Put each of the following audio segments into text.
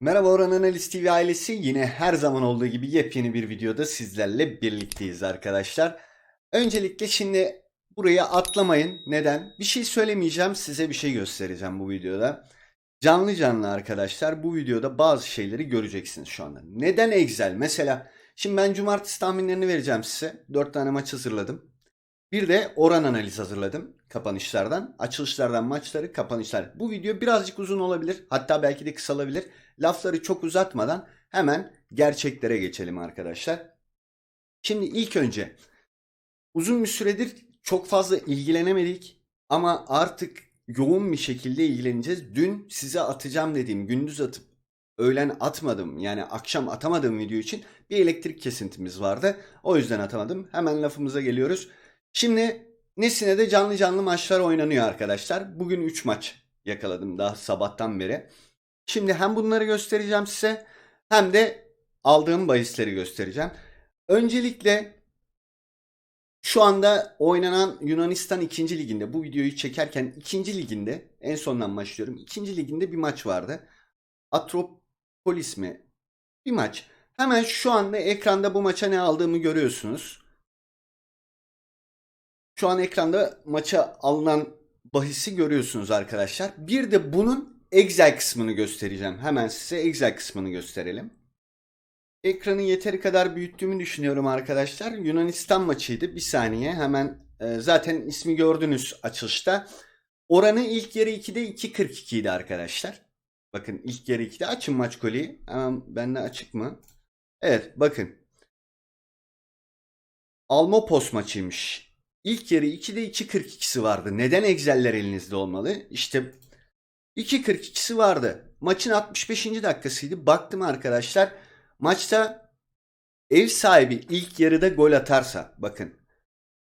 Merhaba Orhan Analiz TV ailesi. Yine her zaman olduğu gibi yepyeni bir videoda sizlerle birlikteyiz arkadaşlar. Öncelikle şimdi buraya atlamayın. Neden? Bir şey söylemeyeceğim. Size bir şey göstereceğim bu videoda. Canlı canlı arkadaşlar bu videoda bazı şeyleri göreceksiniz şu anda. Neden Excel? Mesela şimdi ben cumartesi tahminlerini vereceğim size. 4 tane maç hazırladım. Bir de oran analiz hazırladım kapanışlardan. Açılışlardan maçları, kapanışlar. Bu video birazcık uzun olabilir. Hatta belki de kısalabilir. Lafları çok uzatmadan hemen gerçeklere geçelim arkadaşlar. Şimdi ilk önce uzun bir süredir çok fazla ilgilenemedik ama artık yoğun bir şekilde ilgileneceğiz. Dün size atacağım dediğim gündüz atıp öğlen atmadım yani akşam atamadığım video için bir elektrik kesintimiz vardı. O yüzden atamadım. Hemen lafımıza geliyoruz. Şimdi Nesine'de canlı canlı maçlar oynanıyor arkadaşlar. Bugün 3 maç yakaladım daha sabahtan beri. Şimdi hem bunları göstereceğim size hem de aldığım bahisleri göstereceğim. Öncelikle şu anda oynanan Yunanistan 2. liginde bu videoyu çekerken 2. liginde en sondan başlıyorum. 2. liginde bir maç vardı. Atropolis mi? Bir maç. Hemen şu anda ekranda bu maça ne aldığımı görüyorsunuz. Şu an ekranda maça alınan bahisi görüyorsunuz arkadaşlar. Bir de bunun Excel kısmını göstereceğim. Hemen size Excel kısmını gösterelim. Ekranı yeteri kadar büyüttüğümü düşünüyorum arkadaşlar. Yunanistan maçıydı. Bir saniye hemen e, zaten ismi gördünüz açılışta. Oranı ilk yarı 2'de 2.42 idi arkadaşlar. Bakın ilk yarı 2'de açın maç koliyi. Hemen bende açık mı? Evet bakın. Almopos maçıymış. İlk yarı 2'de 2.42'si vardı. Neden Excel'ler elinizde olmalı? İşte 2.42'si vardı. Maçın 65. dakikasıydı. Baktım arkadaşlar. Maçta ev sahibi ilk yarıda gol atarsa bakın.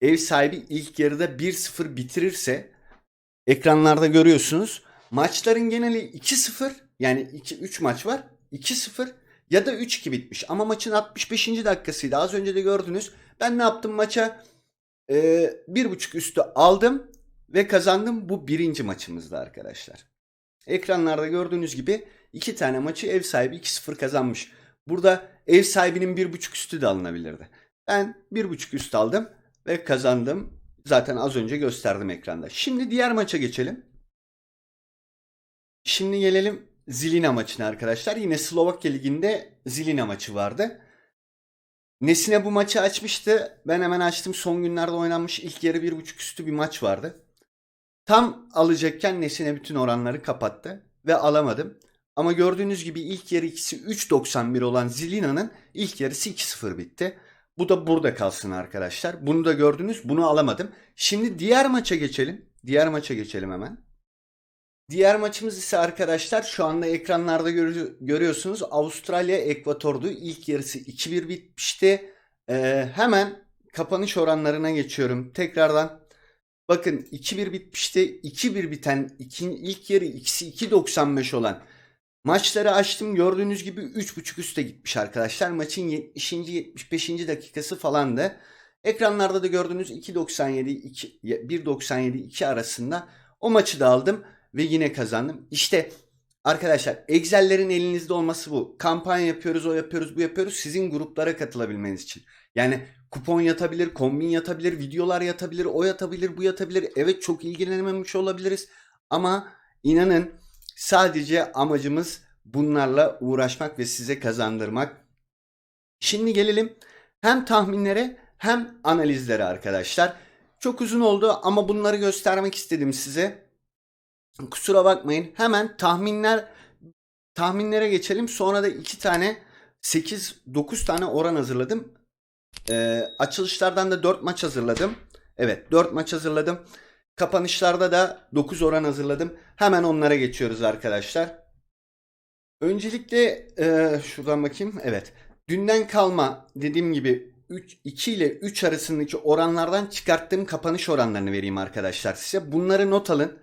Ev sahibi ilk yarıda 1-0 bitirirse ekranlarda görüyorsunuz. Maçların geneli 2-0 yani 2 3 maç var. 2-0 ya da 3-2 bitmiş. Ama maçın 65. dakikasıydı. Az önce de gördünüz. Ben ne yaptım maça? Ee, bir buçuk üstü aldım ve kazandım. Bu birinci maçımızdı arkadaşlar. Ekranlarda gördüğünüz gibi iki tane maçı ev sahibi 2-0 kazanmış. Burada ev sahibinin bir buçuk üstü de alınabilirdi. Ben bir buçuk üst aldım ve kazandım. Zaten az önce gösterdim ekranda. Şimdi diğer maça geçelim. Şimdi gelelim Zilina maçına arkadaşlar. Yine Slovakya Ligi'nde Zilina maçı vardı. Nesine bu maçı açmıştı. Ben hemen açtım. Son günlerde oynanmış ilk yarı bir buçuk üstü bir maç vardı. Tam alacakken Nesine bütün oranları kapattı ve alamadım. Ama gördüğünüz gibi ilk yarı ikisi 3.91 olan Zilina'nın ilk yarısı 2-0 bitti. Bu da burada kalsın arkadaşlar. Bunu da gördünüz. Bunu alamadım. Şimdi diğer maça geçelim. Diğer maça geçelim hemen. Diğer maçımız ise arkadaşlar şu anda ekranlarda görü- görüyorsunuz. Avustralya Ekvator'du. İlk yarısı 2-1 bitmişti. Ee, hemen kapanış oranlarına geçiyorum. Tekrardan bakın 2-1 bitmişti. 2-1 biten ikin, ilk yarı ikisi 2.95 olan maçları açtım. Gördüğünüz gibi 3.5 üste gitmiş arkadaşlar. Maçın 70. 75. dakikası falandı. Ekranlarda da gördüğünüz 2.97 2 1.97 2 arasında o maçı da aldım ve yine kazandım. İşte arkadaşlar Excel'lerin elinizde olması bu. Kampanya yapıyoruz, o yapıyoruz, bu yapıyoruz. Sizin gruplara katılabilmeniz için. Yani kupon yatabilir, kombin yatabilir, videolar yatabilir, o yatabilir, bu yatabilir. Evet çok ilgilenememiş olabiliriz. Ama inanın sadece amacımız bunlarla uğraşmak ve size kazandırmak. Şimdi gelelim hem tahminlere hem analizlere arkadaşlar. Çok uzun oldu ama bunları göstermek istedim size. Kusura bakmayın. Hemen tahminler tahminlere geçelim. Sonra da iki tane 8 9 tane oran hazırladım. Ee, açılışlardan da 4 maç hazırladım. Evet 4 maç hazırladım. Kapanışlarda da 9 oran hazırladım. Hemen onlara geçiyoruz arkadaşlar. Öncelikle e, şuradan bakayım. Evet. Dünden kalma dediğim gibi 3, 2 ile 3 arasındaki oranlardan çıkarttığım kapanış oranlarını vereyim arkadaşlar size. Bunları not alın.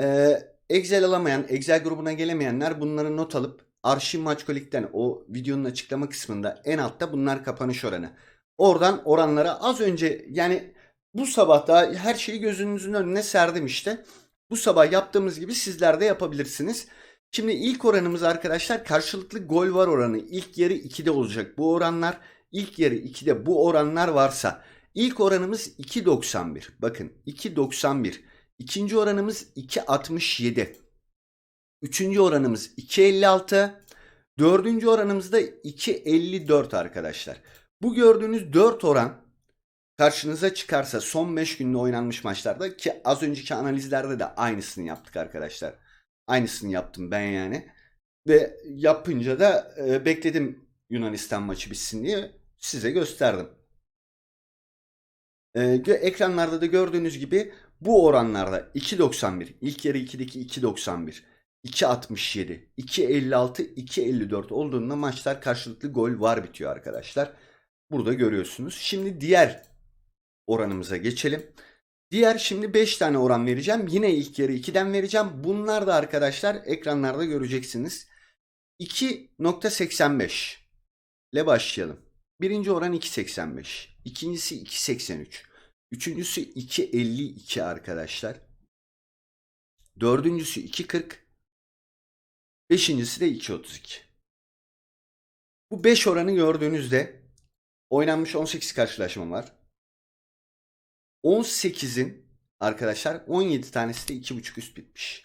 Ee, Excel alamayan, Excel grubuna gelemeyenler bunları not alıp arşiv maçkolikten o videonun açıklama kısmında en altta bunlar kapanış oranı. Oradan oranlara az önce yani bu sabah da her şeyi gözünüzün önüne serdim işte. Bu sabah yaptığımız gibi sizler de yapabilirsiniz. Şimdi ilk oranımız arkadaşlar karşılıklı gol var oranı. İlk yarı 2'de olacak. Bu oranlar ilk yarı 2'de bu oranlar varsa ilk oranımız 2.91. Bakın 2.91. İkinci oranımız 2.67. Üçüncü oranımız 2.56. Dördüncü oranımız da 2.54 arkadaşlar. Bu gördüğünüz 4 oran karşınıza çıkarsa son 5 günde oynanmış maçlarda ki az önceki analizlerde de aynısını yaptık arkadaşlar. Aynısını yaptım ben yani. Ve yapınca da e, bekledim Yunanistan maçı bitsin diye size gösterdim. E, ekranlarda da gördüğünüz gibi bu oranlarda 2.91, ilk yarı 2'deki 2.91, 2.67, 2.56, 2.54 olduğunda maçlar karşılıklı gol var bitiyor arkadaşlar. Burada görüyorsunuz. Şimdi diğer oranımıza geçelim. Diğer şimdi 5 tane oran vereceğim. Yine ilk yarı 2'den vereceğim. Bunlar da arkadaşlar ekranlarda göreceksiniz. 2.85 ile başlayalım. Birinci oran 2.85. İkincisi 2.83. Üçüncüsü 2.52 arkadaşlar. Dördüncüsü 2.40. Beşincisi de 2.32. Bu 5 oranı gördüğünüzde oynanmış 18 karşılaşma var. 18'in arkadaşlar 17 tanesi de 2.5 üst bitmiş.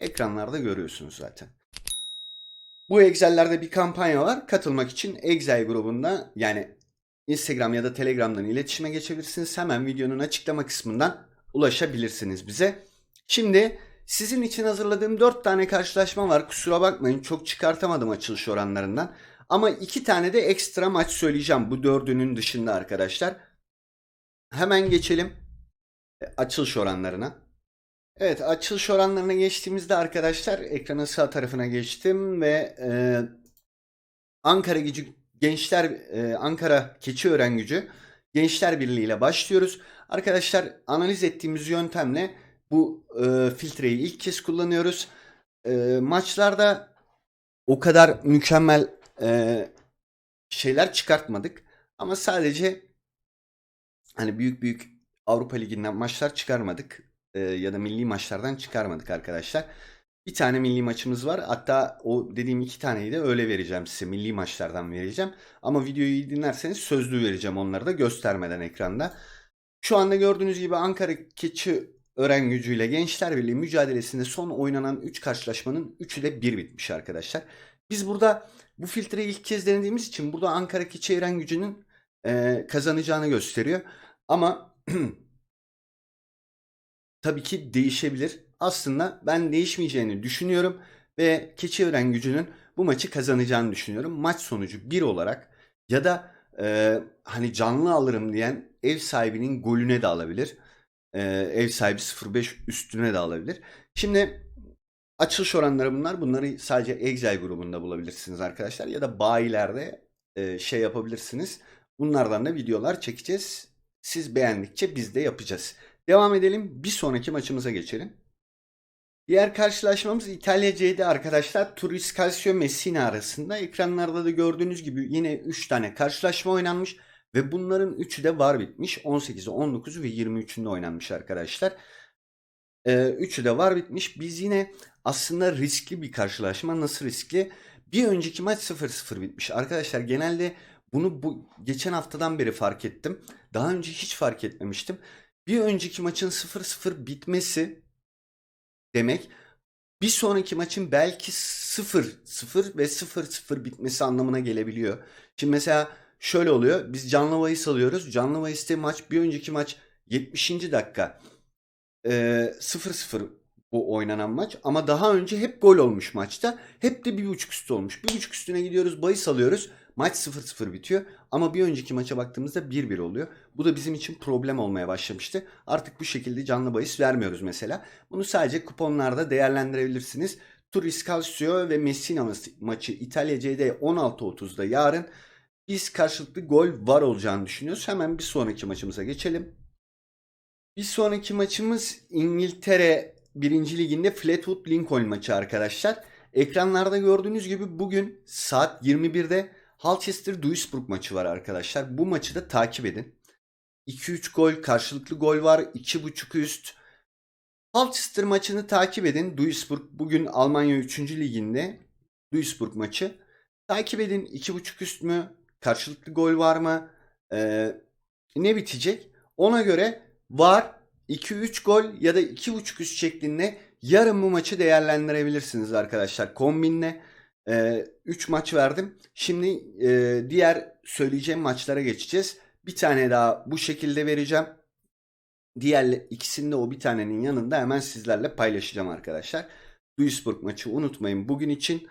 Ekranlarda görüyorsunuz zaten. Bu Excel'lerde bir kampanya var. Katılmak için Excel grubunda yani Instagram ya da Telegram'dan iletişime geçebilirsiniz. Hemen videonun açıklama kısmından ulaşabilirsiniz bize. Şimdi sizin için hazırladığım 4 tane karşılaşma var. Kusura bakmayın çok çıkartamadım açılış oranlarından. Ama 2 tane de ekstra maç söyleyeceğim bu dördünün dışında arkadaşlar. Hemen geçelim e, açılış oranlarına. Evet açılış oranlarına geçtiğimizde arkadaşlar ekranın sağ tarafına geçtim ve e, Ankara gücü gençler e, Ankara Keçiören gücü Gençler Birliği ile başlıyoruz. Arkadaşlar analiz ettiğimiz yöntemle bu e, filtreyi ilk kez kullanıyoruz. E, maçlarda o kadar mükemmel e, şeyler çıkartmadık ama sadece hani büyük büyük Avrupa Ligi'nden maçlar çıkarmadık e, ya da milli maçlardan çıkarmadık arkadaşlar. Bir tane milli maçımız var. Hatta o dediğim iki taneyi de öyle vereceğim size. Milli maçlardan vereceğim. Ama videoyu dinlerseniz sözlü vereceğim onları da göstermeden ekranda. Şu anda gördüğünüz gibi Ankara Keçi Ören gücüyle Gençler Birliği mücadelesinde son oynanan 3 karşılaşmanın 3'ü de 1 bitmiş arkadaşlar. Biz burada bu filtreyi ilk kez denediğimiz için burada Ankara Keçi Ören gücünün e, kazanacağını gösteriyor. Ama tabii ki değişebilir. Aslında ben değişmeyeceğini düşünüyorum ve Keçiören gücünün bu maçı kazanacağını düşünüyorum. Maç sonucu 1 olarak ya da e, hani canlı alırım diyen ev sahibinin golüne de alabilir. E, ev sahibi 0.5 üstüne de alabilir. Şimdi açılış oranları bunlar. Bunları sadece Excel grubunda bulabilirsiniz arkadaşlar ya da bayilerde e, şey yapabilirsiniz. Bunlardan da videolar çekeceğiz. Siz beğendikçe biz de yapacağız. Devam edelim. Bir sonraki maçımıza geçelim. Diğer karşılaşmamız İtalya C'de arkadaşlar. Turris Calcio Messina arasında. Ekranlarda da gördüğünüz gibi yine 3 tane karşılaşma oynanmış. Ve bunların 3'ü de var bitmiş. 18'i, 19'u ve 23'ünde oynanmış arkadaşlar. Ee, üçü de var bitmiş. Biz yine aslında riskli bir karşılaşma. Nasıl riskli? Bir önceki maç 0-0 bitmiş. Arkadaşlar genelde bunu bu geçen haftadan beri fark ettim. Daha önce hiç fark etmemiştim. Bir önceki maçın 0-0 bitmesi demek bir sonraki maçın belki 0-0 ve 0-0 bitmesi anlamına gelebiliyor. Şimdi mesela şöyle oluyor. Biz canlı bahis alıyoruz. Canlı bahiste maç bir önceki maç 70. dakika e, 0-0 bu oynanan maç. Ama daha önce hep gol olmuş maçta. Hep de 1.5 üstü olmuş. 1.5 üstüne gidiyoruz bahis alıyoruz. Maç 0-0 bitiyor. Ama bir önceki maça baktığımızda 1-1 oluyor. Bu da bizim için problem olmaya başlamıştı. Artık bu şekilde canlı bahis vermiyoruz mesela. Bunu sadece kuponlarda değerlendirebilirsiniz. Turris Calcio ve Messina maçı İtalya CD 16.30'da yarın. Biz karşılıklı gol var olacağını düşünüyoruz. Hemen bir sonraki maçımıza geçelim. Bir sonraki maçımız İngiltere 1. Liginde Fleetwood Lincoln maçı arkadaşlar. Ekranlarda gördüğünüz gibi bugün saat 21'de Hulchester Duisburg maçı var arkadaşlar. Bu maçı da takip edin. 2-3 gol, karşılıklı gol var. 2.5 üst. Colchester maçını takip edin. Duisburg bugün Almanya 3. liginde. Duisburg maçı. Takip edin. 2.5 üst mü? Karşılıklı gol var mı? Ee, ne bitecek? Ona göre var 2-3 gol ya da 2.5 üst şeklinde yarın bu maçı değerlendirebilirsiniz arkadaşlar. Kombinle 3 maç verdim. Şimdi e, diğer söyleyeceğim maçlara geçeceğiz. Bir tane daha bu şekilde vereceğim. Diğer ikisini de o bir tanenin yanında hemen sizlerle paylaşacağım arkadaşlar. Duisburg maçı unutmayın bugün için.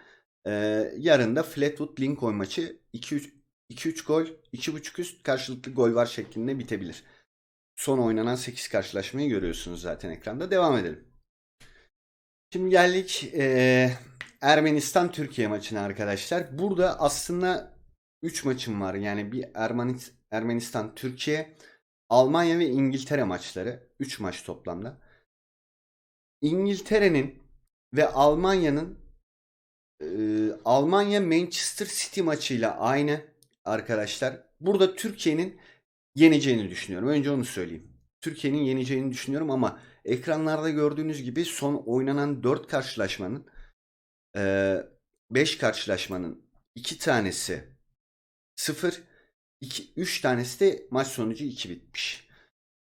Ee, yarın da Fleetwood Lincoln maçı 2-3 gol, 2.5 üst karşılıklı gol var şeklinde bitebilir. Son oynanan 8 karşılaşmayı görüyorsunuz zaten ekranda. Devam edelim. Şimdi geldik ee, Ermenistan Türkiye maçına arkadaşlar. Burada aslında 3 maçım var. Yani bir Ermenis Ermenistan Türkiye, Almanya ve İngiltere maçları. 3 maç toplamda. İngiltere'nin ve Almanya'nın e, Almanya Manchester City maçıyla aynı arkadaşlar. Burada Türkiye'nin yeneceğini düşünüyorum. Önce onu söyleyeyim. Türkiye'nin yeneceğini düşünüyorum ama ekranlarda gördüğünüz gibi son oynanan 4 karşılaşmanın 5 karşılaşmanın 2 tanesi 0 2 3 tanesi de maç sonucu 2 bitmiş.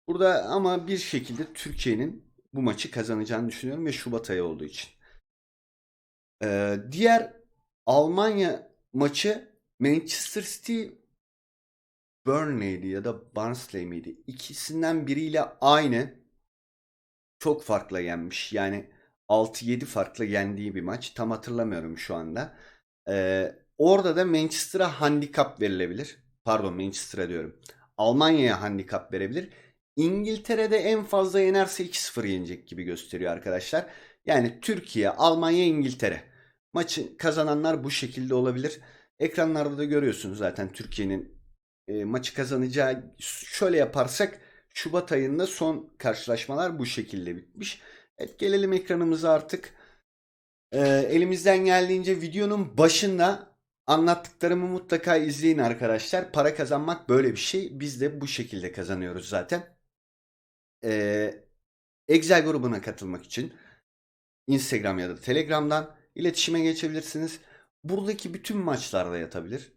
Burada ama bir şekilde Türkiye'nin bu maçı kazanacağını düşünüyorum ve Şubat ayı olduğu için. Ee, diğer Almanya maçı Manchester City Burnley'di ya da Barnsley miydi? İkisinden biriyle aynı. Çok farklı yenmiş. Yani 6-7 farklı yendiği bir maç. Tam hatırlamıyorum şu anda. Ee, orada da Manchester'a handikap verilebilir. Pardon Manchester'a diyorum. Almanya'ya handikap verebilir. İngiltere'de en fazla yenerse 2-0 yenecek gibi gösteriyor arkadaşlar. Yani Türkiye, Almanya, İngiltere. Maçı kazananlar bu şekilde olabilir. Ekranlarda da görüyorsunuz zaten Türkiye'nin e, maçı kazanacağı. Şöyle yaparsak Şubat ayında son karşılaşmalar bu şekilde bitmiş. Evet gelelim ekranımıza artık. E, elimizden geldiğince videonun başında anlattıklarımı mutlaka izleyin arkadaşlar. Para kazanmak böyle bir şey. Biz de bu şekilde kazanıyoruz zaten. E, Excel grubuna katılmak için Instagram ya da Telegram'dan iletişime geçebilirsiniz. Buradaki bütün maçlarda yatabilir.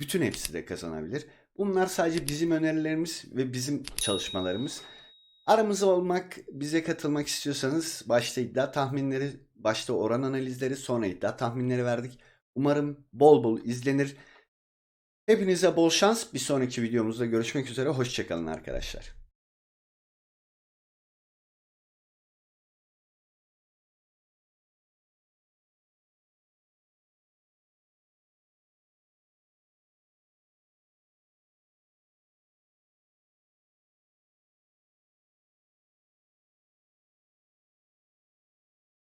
Bütün hepsi de kazanabilir. Bunlar sadece bizim önerilerimiz ve bizim çalışmalarımız. Aramızda olmak, bize katılmak istiyorsanız başta iddia tahminleri, başta oran analizleri, sonra iddia tahminleri verdik. Umarım bol bol izlenir. Hepinize bol şans. Bir sonraki videomuzda görüşmek üzere. Hoşçakalın arkadaşlar.